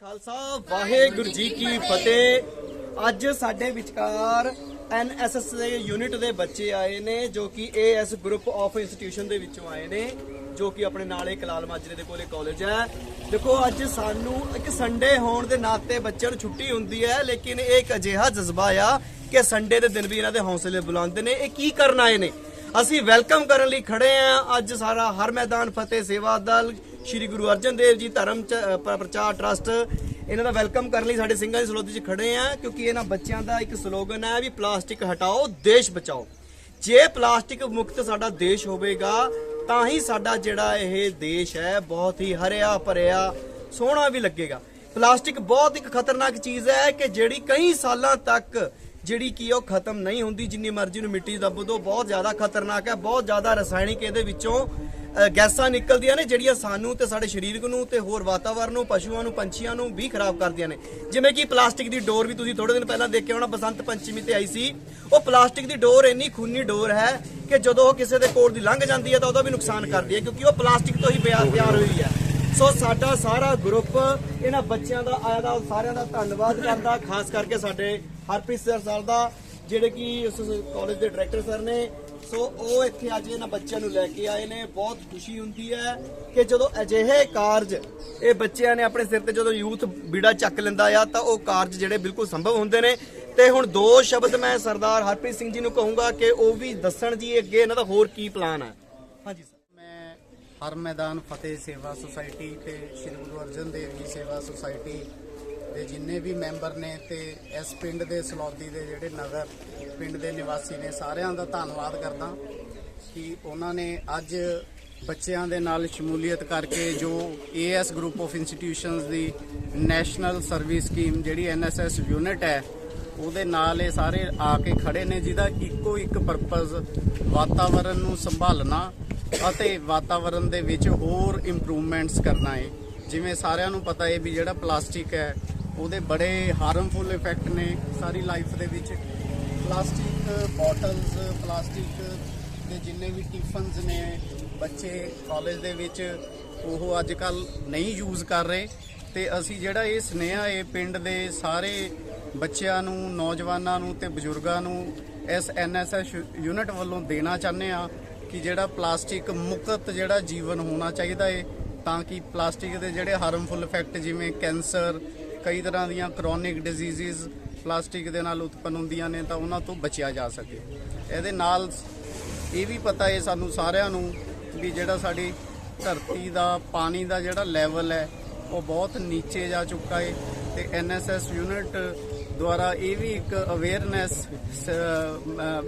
ਖਾਲਸਾ ਵਾਹਿਗੁਰੂ ਜੀ ਕੀ ਫਤਿਹ। ਅੱਜ ਸਾਡੇ ਵਿਚਕਾਰ ਐਨਐਸਐਸ ਦੇ ਯੂਨਿਟ ਦੇ ਬੱਚੇ ਆਏ ਨੇ ਜੋ ਕਿ ਏਐਸ ਗਰੁੱਪ ਆਫ ਇੰਸਟੀਟਿਊਸ਼ਨ ਦੇ ਵਿੱਚੋਂ ਆਏ ਨੇ ਜੋ ਕਿ ਆਪਣੇ ਨਾਲੇ ਕਲਾਲ ਮਾਜਰੇ ਦੇ ਕੋਲੇ ਕਾਲਜ ਹੈ। ਦੇਖੋ ਅੱਜ ਸਾਨੂੰ ਇੱਕ ਸੰਡੇ ਹੋਣ ਦੇ ਨਾਤੇ ਬੱਚਿਆਂ ਨੂੰ ਛੁੱਟੀ ਹੁੰਦੀ ਹੈ ਲੇਕਿਨ ਇਹ ਇੱਕ ਅਜਿਹਾ ਜਜ਼ਬਾ ਆ ਕਿ ਸੰਡੇ ਦੇ ਦਿਨ ਵੀ ਇਹਨਾਂ ਦੇ ਹੌਸਲੇ ਬੁਲੰਦ ਨੇ। ਇਹ ਕੀ ਕਰਨ ਆਏ ਨੇ? ਅਸੀਂ ਵੈਲਕਮ ਕਰਨ ਲਈ ਖੜੇ ਆ ਅੱਜ ਸਾਰਾ ਹਰ ਮੈਦਾਨ ਫਤਿਹ ਸੇਵਾ ਦਲ ਸ਼੍ਰੀ ਗੁਰੂ ਅਰਜਨ ਦੇਵ ਜੀ ਧਰਮ ਚ- ਪ੍ਰਚਾਰ ਟਰਸਟ, ਇਹਨਾਂ ਦਾ ਵੈਲਕਮ ਕਰਨ ਲਈ ਸਾਡੇ ਸਿੰਘਾਂ ਦੀ ਸਲੋਦੀ 'ਚ ਖੜੇ ਆ, ਕਿਉਂਕਿ ਇਹਨਾਂ ਬੱਚਿਆਂ ਦਾ ਇੱਕ ਸਲੋਗਨ ਹੈ ਵੀ ਪਲਾਸਟਿਕ ਹਟਾਓ, ਦੇਸ਼ ਬਚਾਓ। ਜੇ ਪਲਾਸਟਿਕ ਮੁਕਤ ਸਾਡਾ ਦੇਸ਼ ਹੋਵੇਗਾ, ਤਾਂ ਹੀ ਸਾਡਾ ਜਿਹੜਾ ਇਹ ਦੇਸ਼ ਹੈ ਬਹੁਤ ਹੀ ਹਰਿਆ ਭਰਿਆ, ਸੋਹਣਾ ਵੀ ਲੱਗੇਗਾ। ਪਲਾਸਟਿਕ ਬਹੁਤ ਇੱਕ ਖਤਰਨਾਕ ਚੀਜ਼ ਹੈ ਕਿ ਜਿਹੜੀ ਕਈ ਸਾਲਾਂ ਤੱਕ ਜਿਹੜੀ ਕੀ ਉਹ ਖਤਮ ਨਹੀਂ ਹੁੰਦੀ, ਜਿੰਨੀ ਮਰਜ਼ੀ ਨੂੰ ਮਿੱਟੀ 'ਚ ਦੱਬ ਦੋ, ਬਹੁਤ ਜ਼ਿਆਦਾ ਖਤਰਨਾਕ ਹੈ ਬਹੁਤ ਜ਼ਿਆਦਾ ਰਸਾਇਣਿਕ ਇਹਦੇ ਵਿੱਚੋਂ ਗੈਸਾਂ ਨਿਕਲਦੀਆਂ ਨੇ ਜਿਹੜੀਆਂ ਸਾਨੂੰ ਤੇ ਸਾਡੇ ਸਰੀਰ ਨੂੰ ਤੇ ਹੋਰ ਵਾਤਾਵਰਨ ਨੂੰ, ਪਸ਼ੂਆਂ ਨੂੰ, ਪੰਛੀਆਂ ਨੂੰ ਵੀ ਖਰਾਬ ਕਰਦੀਆਂ ਨੇ। ਜਿਵੇਂ ਕਿ ਪਲਾਸਟਿਕ ਦੀ ਡੋਰ ਵੀ ਤੁਸੀਂ ਥੋੜੇ ਦਿਨ ਪਹਿਲਾਂ ਦੇਖਿਆ ਹੋਣਾ, ਬਸੰਤ ਪੰਚਮੀ ਤੇ ਆਈ ਸੀ। ਉਹ ਪਲਾਸਟਿਕ ਦੀ ਡੋਰ ਇੰਨੀ ਖੂਨੀ ਡੋਰ ਹੈ ਕਿ ਜਦੋਂ ਉਹ ਕਿਸੇ ਦੇ ਕੋਲ ਦੀ ਲੰਘ ਜਾਂਦੀ ਹੈ ਤਾਂ ਉਹਦਾ ਵੀ ਨੁਕਸਾਨ ਕਰਦੀ ਹੈ, ਕਿਉਂਕਿ ਉਹ ਪਲਾਸਟਿਕ ਤੋਂ ਹੀ ਪਿਆ- ਤਿਆਰ ਹੋਈ ਹੈ। ਸੋ ਸਾਡਾ ਸਾਰਾ ਗਰੁੱਪ ਇਹਨਾਂ ਬੱਚਿਆਂ ਦਾ, ਆਇਆ ਦਾ, ਸਾਰਿਆਂ ਦਾ ਧੰਨਵਾਦ ਕਰਦਾ, ਖਾਸ ਕਰਕੇ ਸਾਡੇ ਹਰਪ੍ਰੀਤ ਸਰ ਸਰ ਦਾ, ਜਿਹੜੇ ਕਿ ਉਸ ਕਾਲਜ ਦੇ ਡਾਇਰੈਕਟਰ ਸਰ ਨੇ। ਸੋ ਉਹ ਇੱਥੇ ਅੱਜ ਇਹਨਾਂ ਬੱਚਿਆਂ ਨੂੰ ਲੈ ਕੇ ਆਏ ਨੇ। ਬਹੁਤ ਖੁਸ਼ੀ ਹੁੰਦੀ ਹੈ ਕਿ ਜਦੋਂ ਅਜਿਹੇ ਕਾਰਜ ਇਹ ਬੱਚਿਆਂ ਨੇ ਆਪਣੇ ਸਿਰ ਤੇ ਜਦੋਂ ਯੂਥ ਬੀੜਾ ਚੱਕ ਲੈਂਦਾ ਆ, ਤਾਂ ਉਹ ਕਾਰਜ ਜਿਹੜੇ ਬਿਲਕੁਲ ਸੰਭਵ ਹੁੰਦੇ ਨੇ। ਤੇ ਹੁਣ ਦੋ ਸ਼ਬਦ ਮੈਂ ਸਰਦਾਰ ਹਰਪ੍ਰੀਤ ਸਿੰਘ ਜੀ ਨੂੰ ਕਹੂੰਗਾ ਕਿ ਉਹ ਵੀ ਦੱਸਣ ਜੀ ਅੱਗੇ ਇਹਨਾਂ ਦਾ ਹੋਰ ਕੀ ਪਲਾਨ ਹੈ। ਹਾਂਜੀ ਸਰ। ਮੈਂ ਹਰ ਮੈਦਾਨ ਫਤਿਹ ਸੇਵਾ ਸੁਸਾਇਟੀ ਤੇ ਸ਼੍ਰੀ ਗੁਰੂ ਅਰਜਨ ਦੇਵ ਜੀ ਸੇਵਾ ਸੁਸਾਇਟੀ ਦੇ ਜਿੰਨੇ ਵੀ ਮੈਂਬਰ ਨੇ ਤੇ ਇਸ ਪਿੰਡ ਦੇ ਸਲੌਦੀ ਦੇ ਜਿਹੜੇ ਨਗਰ ਪਿੰਡ ਦੇ ਨਿਵਾਸੀ ਨੇ, ਸਾਰਿਆਂ ਦਾ ਧੰਨਵਾਦ ਕਰਦਾ ਕਿ ਉਹਨਾਂ ਨੇ ਅੱਜ ਬੱਚਿਆਂ ਦੇ ਨਾਲ ਸ਼ਮੂਲੀਅਤ ਕਰਕੇ ਜੋ ਏਐਸ ਗਰੁੱਪ ਆਫ ਇੰਸਟੀਟਿਊਸ਼ਨਸ ਦੀ ਨੈਸ਼ਨਲ ਸਰਵਿਸ ਸਕੀਮ ਜਿਹੜੀ ਐਨਐਸਐਸ ਯੂਨਿਟ ਹੈ, ਉਹਦੇ ਨਾਲ ਇਹ ਸਾਰੇ ਆ ਕੇ ਖੜੇ ਨੇ, ਜਿਹਦਾ ਇੱਕੋ ਇੱਕ ਪਰਪਸ ਵਾਤਾਵਰਣ ਨੂੰ ਸੰਭਾਲਣਾ ਅਤੇ ਵਾਤਾਵਰਣ ਦੇ ਵਿੱਚ ਹੋਰ ਇੰਪਰੂਵਮੈਂਟਸ ਕਰਨਾ ਹੈ। ਜਿਵੇਂ ਸਾਰਿਆਂ ਨੂੰ ਪਤਾ ਹੈ ਵੀ ਜਿਹੜਾ ਪਲਾਸਟਿਕ ਹੈ ਉਹਦੇ ਬੜੇ ਹਾਰਮਫੁਲ ਇਫੈਕਟ ਨੇ ਸਾਰੀ ਲਾਈਫ ਦੇ ਵਿੱਚ। ਪਲਾਸਟਿਕ ਬੋਟਲਸ ਪਲਾਸਟਿਕ ਦੇ ਜਿੰਨੇ ਵੀ ਟਿਫਨਸ ਨੇ ਬੱਚੇ ਕਾਲਜ ਦੇ ਵਿੱਚ, ਉਹ ਅੱਜ ਕੱਲ ਨਹੀਂ ਯੂਜ਼ ਕਰ ਰਹੇ। ਤੇ ਅਸੀਂ ਜਿਹੜਾ ਇਹ ਸੁਨੇਹਾ ਇਹ ਪਿੰਡ ਦੇ ਸਾਰੇ ਬੱਚਿਆਂ ਨੂੰ, ਨੌਜਵਾਨਾਂ ਨੂੰ ਤੇ ਬਜ਼ੁਰਗਾਂ ਨੂੰ ਇਸ ਐਨਐਸਐਸ ਯੂਨਿਟ ਵੱਲੋਂ ਦੇਣਾ ਚਾਹੁੰਦੇ ਆ ਕਿ ਜਿਹੜਾ ਪਲਾਸਟਿਕ ਮੁਕਤ ਜਿਹੜਾ ਜੀਵਨ ਹੋਣਾ ਚਾਹੀਦਾ ਏ, ਤਾਂ ਕਿ ਪਲਾਸਟਿਕ ਦੇ ਜਿਹੜੇ ਹਾਰਮਫੁਲ ਇਫੈਕਟ ਜਿਵੇਂ ਕੈਂਸਰ ਕਈ ਤਰ੍ਹਾਂ ਦੀਆਂ ਕ੍ਰੋਨਿਕ ਡਿਜ਼ੀਜ਼ਸ ਪਲਾਸਟਿਕ ਦੇ ਨਾਲ ਉਤਪੰਨ ਹੁੰਦੀਆਂ ਨੇ ਤਾਂ ਉਹਨਾਂ ਤੋਂ ਬਚਿਆ ਜਾ ਸਕੇ। ਇਹਦੇ ਨਾਲ ਇਹ ਵੀ ਪਤਾ ਹੈ ਸਾਨੂੰ ਸਾਰਿਆਂ ਨੂੰ ਵੀ ਜਿਹੜਾ ਸਾਡੀ ਧਰਤੀ ਦਾ, ਪਾਣੀ ਦਾ ਜਿਹੜਾ ਲੈਵਲ ਹੈ, ਉਹ ਬਹੁਤ ਨੀਚੇ ਜਾ ਚੁੱਕਾ ਹੈ ਤੇ ਐਨਐਸਐਸ ਯੂਨਿਟ ਦੁਆਰਾ ਇਹ ਵੀ ਇੱਕ ਅਵੇਅਰਨੈਸ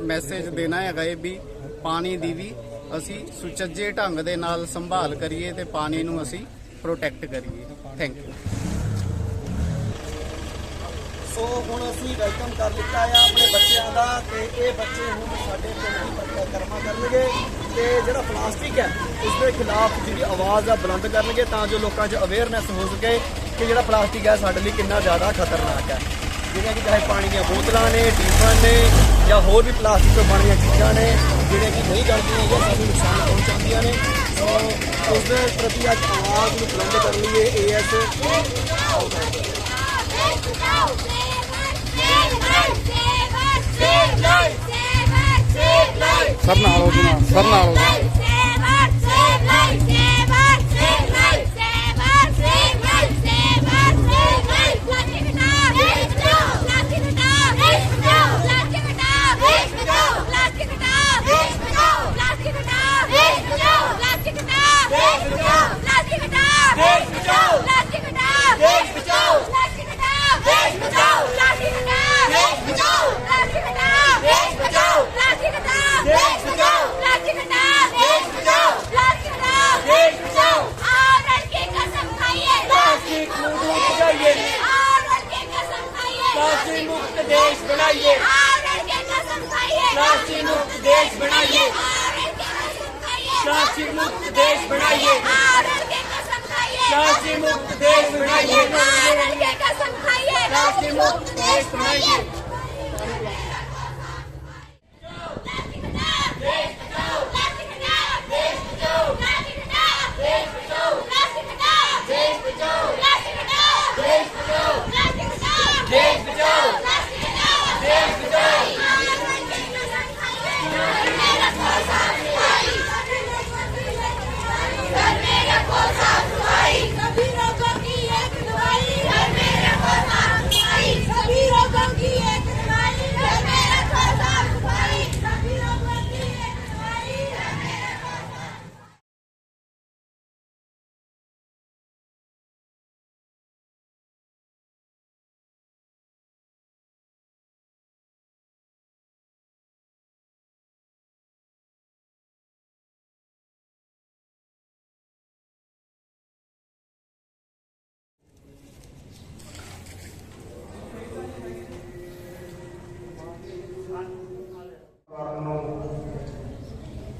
ਮੈਸੇਜ ਦੇਣਾ ਹੈਗਾ ਇਹ ਵੀ ਪਾਣੀ ਦੀ ਵੀ ਅਸੀਂ ਸੁਚੱਜੇ ਢੰਗ ਦੇ ਨਾਲ ਸੰਭਾਲ ਕਰੀਏ ਤੇ ਪਾਣੀ ਨੂੰ ਅਸੀਂ ਪ੍ਰੋਟੈਕਟ ਕਰੀਏ। ਥੈਂਕ ਯੂ ਸੋ ਹੁਣ ਅਸੀਂ ਵੈਲਕਮ ਕਰ ਲਿੱਤਾ ਆ ਆਪਣੇ ਬੱਚਿਆਂ ਦਾ ਤੇ ਇਹ ਬੱਚੇ ਹੁਣ ਸਾਡੇ ਪਿੰਡ ਦੀ ਕਰਨਗੇ ਤੇ ਜਿਹੜਾ ਪਲਾਸਟਿਕ ਹੈ ਉਸ ਦੇ ਖਿਲਾਫ ਜਿਹੜੀ ਆਵਾਜ਼ ਆ ਬੁਲੰਦ ਕਰਨਗੇ ਤਾਂ ਜੋ ਲੋਕਾਂ 'ਚ ਅਵੇਅਰਨੈਸ ਹੋ ਸਕੇ ਕਿ ਜਿਹੜਾ ਪਲਾਸਟਿਕ ਹੈ ਸਾਡੇ ਲਈ ਕਿੰਨਾ ਜ਼ਿਆਦਾ ਖਤਰਨਾਕ ਹੈ। ਜਿਹੜੀਆਂ ਕਿ ਚਾਹੇ ਪਾਣੀ ਦੀਆਂ ਬੋਤਲਾਂ ਨੇ ਟਿਫਨ ਨੇ ਜਾਂ ਹੋਰ ਵੀ ਪਲਾਸਟਿਕ ਤੋਂ ਬਣੀਆਂ ਚੀਜ਼ਾਂ ਨੇ ਜਿਹੜੀਆਂ ਕਿ ਨਹੀਂ ਗਲਦੀਆਂ ਜਾਂ ਸਾਨੂੰ ਨੁਕਸਾਨ ਪਹੁੰਚਾਉਂਦੀਆਂ ਨੇ। ਸੋ ਉਸ ਦੇ ਪ੍ਰਤੀ ਅੱਜ ਆਵਾਜ਼ ਨੂੰ ਬੁਲੰਦ ਕਰਨ ਲਈ ਏਐਸ ਸਰ ਨਾਲ ਹੋ ਜਨਾ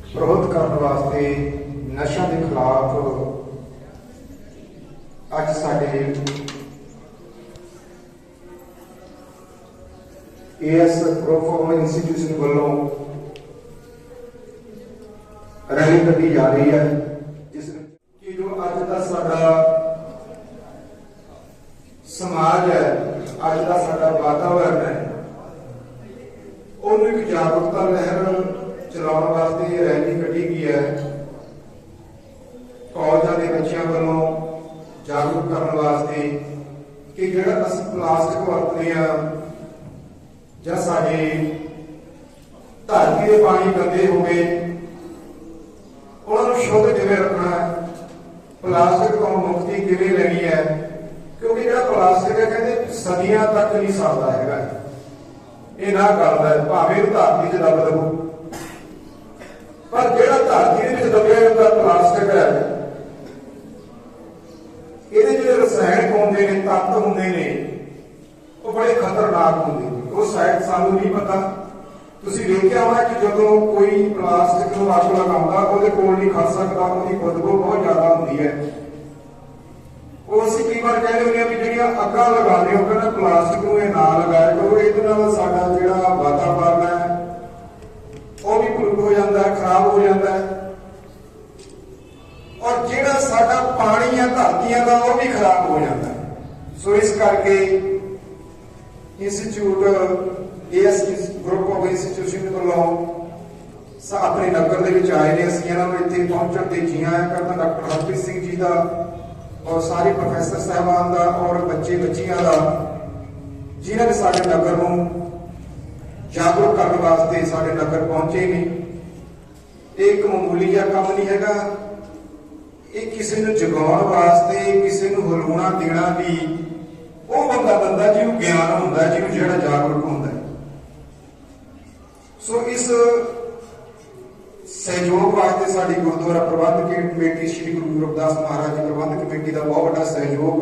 ਵਿਰੋਧ ਕਰਨ ਵਾਸਤੇ ਨਸ਼ਿਆਂ ਦੇ ਖਿਲਾਫ ਅੱਜ ਸਾਡੇ ਏਐਸ ਗਰੁੱਪ ਇੰਸਟੀਟਿਊਸ਼ਨ ਵੱਲੋਂ ਰੈਲੀ ਕੱਢੀ ਜਾ ਰਹੀ ਹੈ ਜਿਸ ਵਿੱਚ ਕਿ ਜੋ ਅੱਜ ਦਾ ਸਾਡਾ ਸਮਾਜ ਹੈ ਅੱਜ ਦਾ ਸਾਡਾ ਵਾਤਾਵਰਣ ਹੈ ਉਹਨੂੰ ਇੱਕ ਜਾਗਰੂਕਤਾ ਲਹਿਰ ਚਲਾਉਣ ਵਾਸਤੇ ਇਹ ਰੈਲੀ ਕੱਢੀ ਗਈ ਹੈ ਕਾਲਜਾਂ ਦੇ ਬੱਚਿਆਂ ਵੱਲੋਂ ਜਾਗਰੂਕ ਕਰਨ ਵਾਸਤੇ ਕਿ ਜਿਹੜਾ ਅਸੀਂ ਪਲਾਸਟਿਕ ਵਰਤਦੇ ਆ ਜਾਂ ਸਾਡੇ ਧਰਤੀ ਦੇ ਪਾਣੀ ਗੰਦੇ ਹੋ ਗਏ ਉਹਨਾਂ ਨੂੰ ਸ਼ੁੱਧ ਕਿਵੇਂ ਰੱਖਣਾ ਹੈ ਪਲਾਸਟਿਕ ਤੋਂ ਮੁਕਤੀ ਕਿਵੇਂ ਲੈਣੀ ਹੈ ਕਿਉਂਕਿ ਜਿਹੜਾ ਪਲਾਸਟਿਕ ਹੈ ਕਹਿੰਦੇ ਸਦੀਆਂ ਤੱਕ ਹੈਗਾ। ਇਹ ਨਾ ਕਰਦਾ, ਭਾਵੇਂ ਧਰਤੀ 'ਚ ਦੱਬ ਦਬੂ ਪਰ ਜਿਹੜਾ ਧਰਤੀ ਦੇ ਵਿੱਚ ਦੱਬਿਆ ਹੁੰਦਾ ਪਲਾਸਟਿਕ ਹੈ। ਇਹਦੇ ਜਿਹੜੇ ਰਸਾਇਣ ਹੁੰਦੇ ਨੇ, ਤੱਤ ਹੁੰਦੇ ਨੇ, ਉਹ ਬੜੇ ਖਤਰਨਾਕ ਹੁੰਦੇ ਨੇ। ਉਹ ਸ਼ਾਇਦ ਸਾਨੂੰ ਨਹੀਂ ਪਤਾ। ਤੁਸੀਂ ਵੇਖਿਆ ਹੋਣਾ ਕਿ ਜਦੋਂ ਕੋਈ ਪਲਾਸਟਿਕ ਨੂੰ ਅੱਗ ਲਗਾਉਂਦਾ ਉਹਦੇ ਕੋਲ ਨਹੀਂ ਖੜ ਸਕਦਾ, ਉਹਦੀ ਬਦਬੂ ਬਹੁਤ ਜ਼ਿਆਦਾ ਹੁੰਦੀ ਹੈ। ਉਹ ਅਸੀਂ ਕਈ ਵਾਰ ਕਹਿੰਦੇ ਹੁੰਦੇ ਆ ਵੀ ਜਿਹੜੀਆਂ ਅੱਗਾਂ ਲਗਾਉਂਦੇ ਹੋ ਕਹਿੰਦਾ ਪਲਾਸਟਿਕ ਨੂੰ ਇਹ ਨਾ ਲਗਾਇਆ ਕਰੋ, ਇਹਦੇ ਨਾਲ ਸਾਡਾ ਜਿਹੜਾ ਵਾਤਾਵਰਨ ਹੈ, ਉਹ ਵੀ ਪੁਲਟ ਹੋ ਜਾਂਦਾ ਹੈ, ਖਰਾਬ ਹੋ ਜਾਂਦਾ ਹੈ। ਔਰ ਜਿਹੜਾ ਸਾਡਾ ਪਾਣੀ ਆ ਧਰਤੀਆਂ ਦਾ, ਉਹ ਵੀ ਖਰਾਬ ਹੋ ਜਾਂਦਾ ਸੋ ਇਸ ਕਰਕੇ institute AS group of institution ਵੱਲੋਂ ਸ- ਆਪਣੇ ਨਗਰ ਦੇ ਵਿੱਚ ਆਏ ਨੇ, ਅਸੀਂ ਇਹਨਾਂ ਨੂੰ ਇੱਥੇ ਪਹੁੰਚਣ ਤੇ ਜੀਆਂ ਆਇਆਂ ਕਰਦਾ, ਡਾਕਟਰ ਹਰਪ੍ਰੀਤ ਸਿੰਘ ਜੀ ਦਾ ਔਰ ਸਾਰੇ ਪ੍ਰੋਫੈਸਰ ਸਾਹਿਬਾਨ ਦਾ ਔਰ ਬੱਚੇ ਬੱਚੀਆਂ ਦਾ, ਜਿਨ੍ਹਾਂ ਨੇ ਸਾਡੇ ਨਗਰ ਨੂੰ ਜਾਗਰੂਕ ਕਰਨ ਵਾਸਤੇ ਸਾਡੇ ਨਗਰ ਪਹੁੰਚੇ ਨੇ, ਇਹ ਇੱਕ ਮਾਮੂਲੀ ਜਿਹਾ ਕੰਮ ਨਹੀਂ ਹੈਗਾ। ਇਹ ਕਿਸੇ ਨੂੰ ਜਗਾਉਣ ਵਾਸਤੇ, ਕਿਸੇ ਨੂੰ ਹਲਾਉਣਾ ਦੇਣਾ ਵੀ, ਉਹ ਬੰਦਾ ਬੰਦਾ ਜਿਹਨੂੰ ਗਿਆਨ ਹੁੰਦਾ, ਜਿਹਨੂੰ ਜਿਹੜਾ ਜਾਗਰੂਕ ਹੁੰਦਾ ਸੋ ਇਸ ਸਹਿਯੋਗ ਵਾਸਤੇ ਸਾਡੀ ਗੁਰਦੁਆਰਾ ਪ੍ਰਬੰਧਕ ਕਮੇਟੀ ਸ੍ਰੀ ਗੁਰੂ ਗੁਰੂ ਰਵਿਦਾਸ ਮਹਾਰਾਜ ਜੀ ਪ੍ਰਬੰਧਕ ਕਮੇਟੀ ਦਾ ਬਹੁਤ ਵੱਡਾ ਸਹਿਯੋਗ।